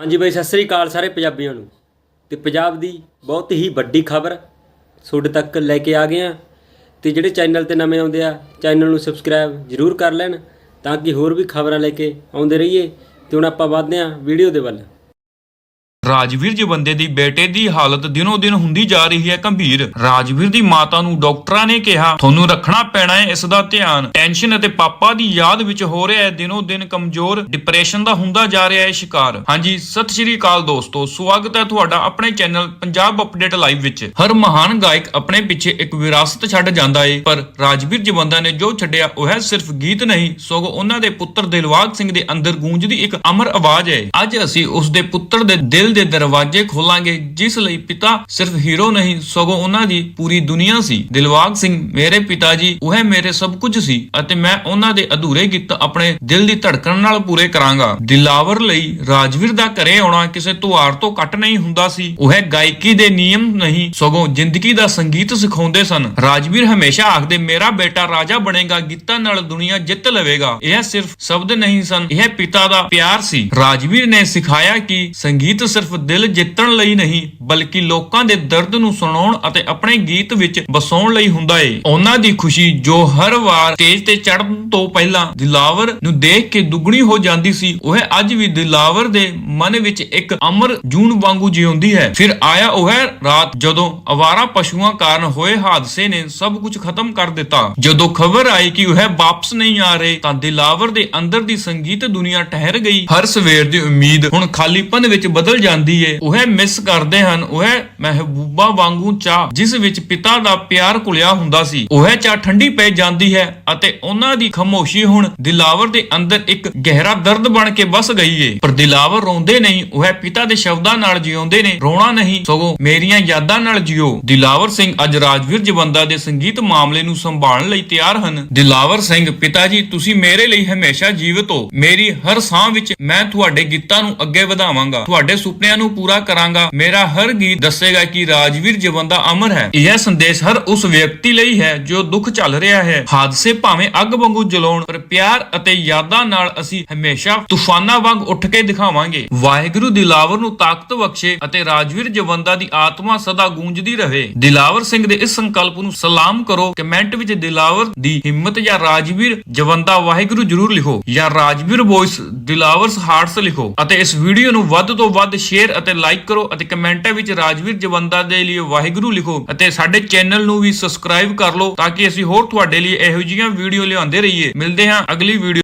ਹਾਂਜੀ ਬਾਈ, ਸਤਿ ਸ੍ਰੀ ਅਕਾਲ ਸਾਰੇ ਪੰਜਾਬੀਆਂ ਨੂੰ। ਤੇ ਪੰਜਾਬ ਦੀ ਬਹੁਤ ਹੀ ਵੱਡੀ ਖਬਰ ਤੁਹਾਡੇ ਤੱਕ ਲੈ ਕੇ ਆ ਗਏ ਆ ਤੇ ਜਿਹੜੇ ਚੈਨਲ ਤੇ ਨਵੇਂ ਆਉਂਦੇ ਆ, ਚੈਨਲ ਨੂੰ ਸਬਸਕ੍ਰਾਈਬ ਜਰੂਰ ਕਰ ਲੈਣ ਤਾਂ ਕਿ ਹੋਰ ਵੀ ਖਬਰਾਂ ਲੈ ਕੇ ਆਉਂਦੇ ਰਹੀਏ। ਤੇ ਹੁਣ ਆਪਾਂ ਵਧਦੇ ਆ ਵੀਡੀਓ ਦੇ ਵੱਲ। ਰਾਜਵੀਰ ਜਵੰਦੇ ਦੀ ਬੇਟੇ ਦੀ ਹਾਲਤ ਦਿਨੋ ਦਿਨ ਹੁੰਦੀ ਜਾ ਰਹੀ ਹੈ ਗੰਭੀਰ। ਰਾਜਵੀਰ ਦੀ ਮਾਤਾ ਨੂੰ ਡਾਕਟਰਾਂ ਨੇ ਕਿਹਾ, ਤੁਹਾਨੂੰ ਰੱਖਣਾ ਪੈਣਾ ਹੈ, ਇਸ ਦਾ ਧਿਆਨ। ਟੈਨਸ਼ਨ ਅਤੇ ਪਾਪਾ ਦੀ ਯਾਦ ਵਿੱਚ ਹੋ ਰਿਹਾ ਹੈ, ਦਿਨੋ ਦਿਨ ਕਮਜ਼ੋਰ, ਡਿਪਰੈਸ਼ਨ ਦਾ ਹੁੰਦਾ ਜਾ ਰਿਹਾ ਹੈ ਸ਼ਿਕਾਰ। ਹਾਂਜੀ, ਸਤਿ ਸ਼੍ਰੀ ਅਕਾਲ ਦੋਸਤੋ, ਸਵਾਗਤ ਹੈ ਤੁਹਾਡਾ ਆਪਣੇ ਚੈਨਲ ਪੰਜਾਬ ਅਪਡੇਟ ਲਾਈਵ ਵਿੱਚ। ਹਰ ਮਹਾਨ ਗਾਇਕ ਆਪਣੇ ਪਿੱਛੇ ਇੱਕ ਵਿਰਾਸਤ ਛੱਡ ਜਾਂਦਾ ਏ, ਪਰ ਰਾਜਵੀਰ ਜਵੰਦਾ ਨੇ ਜੋ ਛੱਡਿਆ, ਉਹ ਹੈ ਸਿਰਫ ਗੀਤ ਨਹੀਂ, ਸਗੋਂ ਉਹਨਾਂ ਦੇ ਪੁੱਤਰ ਦਿਲਵਾਗ ਸਿੰਘ ਦੇ ਅੰਦਰ ਗੂੰਜਦੀ ਇੱਕ ਅਮਰ ਆਵਾਜ਼ ਹੈ। ਅੱਜ ਅਸੀਂ ਉਸ ਦੇ ਪੁੱਤਰ ਦੇ ਦਿਲ ਦੇ ਦਰਵਾਜ਼ੇ ਖੋਲਾਂਗੇ, ਜਿਸ ਲਈ ਪਿਤਾ ਸਿਰਫ ਹੀਰੋ ਨਹੀਂ, ਸਗੋਂ ਉਹਨਾਂ ਦੀ ਪੂਰੀ ਦੁਨੀਆ ਸੀ। ਦਿਲਵਾਗ ਸਿੰਘ, ਮੇਰੇ ਪਿਤਾ ਜੀ ਉਹ ਮੇਰੇ ਸਭ ਕੁਝ ਸੀ ਅਤੇ ਮੈਂ ਉਹਨਾਂ ਦੇ ਅਧੂਰੇ ਗੀਤ ਆਪਣੇ ਦਿਲ ਦੀ ਧੜਕਣ ਨਾਲ ਪੂਰੇ ਕਰਾਂਗਾ। ਦਿਲਾਵਰ ਲਈ ਰਾਜਵੀਰ ਦਾ ਘਰੇ ਆਉਣਾ ਕਿਸੇ ਤੁਹਾਰ ਤੋਂ ਘੱਟ ਨਹੀਂ ਹੁੰਦਾ ਸੀ। ਉਹ ਗਾਇਕੀ ਦੇ ਨਿਯਮ ਨਹੀਂ, ਸਗੋਂ ਜ਼ਿੰਦਗੀ ਦਾ ਸੰਗੀਤ ਸਿਖਾਉਂਦੇ ਸਨ। ਰਾਜਵੀਰ ਹਮੇਸ਼ਾ ਆਖਦੇ, ਮੇਰਾ ਬੇਟਾ ਰਾਜਾ ਬਣੇਗਾ, ਗੀਤਾਂ ਨਾਲ ਦੁਨੀਆ ਜਿੱਤ ਲਵੇਗਾ। ਇਹ ਸਿਰਫ ਸ਼ਬਦ ਨਹੀਂ ਸਨ, ਇਹ ਪਿਤਾ ਦਾ ਪਿਆਰ ਸੀ। ਰਾਜਵੀਰ ਨੇ ਸਿਖਾਇਆ ਕਿ ਸੰਗੀਤ ਸਿਰਫ ਦਿਲ ਜਿੱਤਣ ਲਈ ਨਹੀਂ, ਬਲਕਿ ਲੋਕਾਂ ਦੇ ਦਰਦ ਨੂੰ ਸੁਣਾਉਣ ਅਤੇ ਆਪਣੇ ਗੀਤ ਵਿੱਚ ਵਸਾਉਣ ਲਈ ਹੁੰਦਾ ਏ। ਉਹਨਾਂ ਦੀ ਖੁਸ਼ੀ ਜੋ ਹਰ ਵਾਰ ਸਟੇਜ ਤੇ ਚੜ੍ਹਨ ਤੋਂ ਪਹਿਲਾਂ ਦਿਲਾਵਰ ਨੂੰ ਦੇਖ ਕੇ ਦੁੱਗਣੀ ਹੋ ਜਾਂਦੀ ਸੀ, ਉਹ ਅੱਜ ਵੀ ਦਿਲਾਵਰ ਦੇ ਮਨ ਵਿੱਚ ਇੱਕ ਅਮਰ ਜੂਨ ਵਾਂਗੂ ਜਿਉਂਦੀ ਹੈ। ਫਿਰ ਆਇਆ ਉਹ ਰਾਤ ਜਦੋਂ ਅਵਾਰਾ ਪਸ਼ੂਆਂ ਕਾਰਨ ਹੋਏ ਹਾਦਸੇ ਨੇ ਸਭ ਕੁਝ ਖਤਮ ਕਰ ਦਿੱਤਾ। ਜਦੋਂ ਖਬਰ ਆਈ ਕਿ ਉਹ ਵਾਪਸ ਨਹੀਂ ਆ ਰਹੇ, ਤਾਂ ਦਿਲਾਵਰ ਦੇ ਅੰਦਰ ਦੀ ਸੰਗੀਤ ਦੁਨੀਆ ਠਹਿਰ ਗਈ। ਹਰ ਸਵੇਰ ਦੀ ਉਮੀਦ ਹੁਣ ਖਾਲੀਪਨ ਵਿੱਚ ਬਦਲ ਜਾਂਦੀ ਏ। ਉਹ ਮਿਸ ਕਰਦੇ ਹਨ। ਉਹ ਮਹਿਬੂਬਾ ਵਾਂਗੂ ਚਾਹ, ਜਿਸ ਵਿੱਚ ਪਿਤਾ ਦਾ ਪਿਆਰ ਕੁਲਿਆ ਹੁੰਦਾ ਸੀ। ਉਹ ਚਾਹ ਠੰਡੀ ਪੈ ਜਾਂਦੀ ਹੈ ਅਤੇ ਉਹਨਾਂ ਦੀ ਖਾਮੋਸ਼ੀ ਹੁਣ ਦਿਲਾਵਰ ਦੇ ਅੰਦਰ ਇੱਕ ਗਹਿਰਾ ਦਰਦ ਬਣ ਕੇ ਬਸ ਗਈ ਏ। ਪਰ ਦਿਲਾਵਰ ਰੋਂਦੇ ਨਹੀਂ। ਉਹ ਪਿਤਾ ਦੇ ਸ਼ਬਦਾਂ ਨਾਲ ਜਿਉਂਦੇ ਨੇ। ਰੋਣਾ ਨਹੀਂ। ਸਗੋਂ ਮੇਰੀਆਂ ਯਾਦਾਂ ਨਾਲ ਜਿਓ। ਦਿਲਾਵਰ ਸਿੰਘ ਅੱਜ ਰਾਜਵੀਰ ਜਵੰਦਾ ਦੇ ਸੰਗੀਤ ਮਾਮਲੇ ਨੂੰ ਸੰਭਾਲਣ ਲਈ ਤਿਆਰ ਹਨ। ਦਿਲਾਵਰ ਸਿੰਘ ਪਿਤਾ ਜੀ ਤੁਸੀਂ ਮੇਰੇ ਲਈ ਹਮੇਸ਼ਾ ਜੀਵਤ ਹੋ। ਮੇਰੀ ਹਰ ਸਾਹ ਵਿੱਚ ਮੈਂ ਤੁਹਾਡੇ ਗੀਤਾਂ ਨੂੰ ਅੱਗੇ ਵਧਾਵਾਂਗਾ। ਤੁਹਾਡੇ ਸੁਪਨਿਆਂ ਨੂੰ ਪੂਰਾ ਕਰਾਂਗਾ। ਮੇਰਾ ਹਰ ਗੀਤ ਦੱਸੇਗਾ ਕਿ ਰਾਜਵੀਰ ਜਵੰਦਾ ਅਮਰ ਹੈ। ਇਹ ਸੰਦੇਸ਼ ਹਰ ਉਸ ਵਿਅਕਤੀ ਲਈ ਹੈ ਜੋ ਦੁੱਖ ਚੱਲ ਰਿਹਾ ਹੈ। ਹਾਦਸੇ ਭਾਵੇਂ ਅੱਗ ਵਾਂਗੂ ਜਲਾਉਣ, ਪਰ ਪਿਆਰ ਅਤੇ ਯਾਦਾਂ ਨਾਲ ਅਸੀਂ ਹਮੇਸ਼ਾ ਤੂਫਾਨਾਂ ਵਾਂਗ ਉੱਠ ਕੇ ਦਿਖਾਵਾਂਗੇ। ਵਾਹਿਗੁਰੂ ਦਿਲਾਵਰ ਨੂੰ ਤਾਕਤ ਬਖਸ਼ੇ ਅਤੇ ਰਾਜਵੀਰ ਜਵੰਦਾ ਦੀ ਆਤਮਾ ਸਦਾ ਗੂੰਜਦੀ ਰਹੇ। ਦਿਲਾਵਰ ਸਿੰਘ ਦੇ ਇਸ ਸੰਕਲਪ ਨੂੰ ਸਲਾਮ ਕਰੋ। ਕਮੈਂਟ ਵਿੱਚ ਦਿਲਾਵਰ ਦੀ ਹਿੰਮਤ ਜਾਂ ਰਾਜਵੀਰ ਜਵੰਦਾ ਵਾਹਿਗੁਰੂ ਜਰੂਰ ਲਿਖੋ ਜਾਂ ਰਾਜਵੀਰ ਵੌਇਸ ਦਿਲਾਵਰਸ ਹਾਰਟਸ ਲਿਖੋ ਅਤੇ ਇਸ ਵੀਡੀਓ ਨੂੰ ਵੱਧ ਤੋਂ ਵੱਧ ਸ਼ੇਅਰ ਅਤੇ ਲਾਈਕ ਕਰੋ ਅਤੇ ਕਮੈਂਟਾਂ ਵਿੱਚ ਰਾਜਵੀਰ ਜਵੰਦਾ ਦੇ ਲਈ ਵਾਹਿਗੁਰੂ ਲਿਖੋ ਅਤੇ ਸਾਡੇ ਚੈਨਲ ਨੂੰ ਵੀ ਸਬਸਕ੍ਰਾਈਬ ਕਰ ਲਓ ਤਾਂ ਕਿ ਅਸੀਂ ਹੋਰ ਤੁਹਾਡੇ ਲਈ ਇਹੋ ਜਿਹੀਆਂ ਵੀਡੀਓ ਲਿਆਉਂਦੇ ਰਹੀਏ। ਮਿਲਦੇ ਹਾਂ ਅਗਲੀ ਵੀਡੀਓ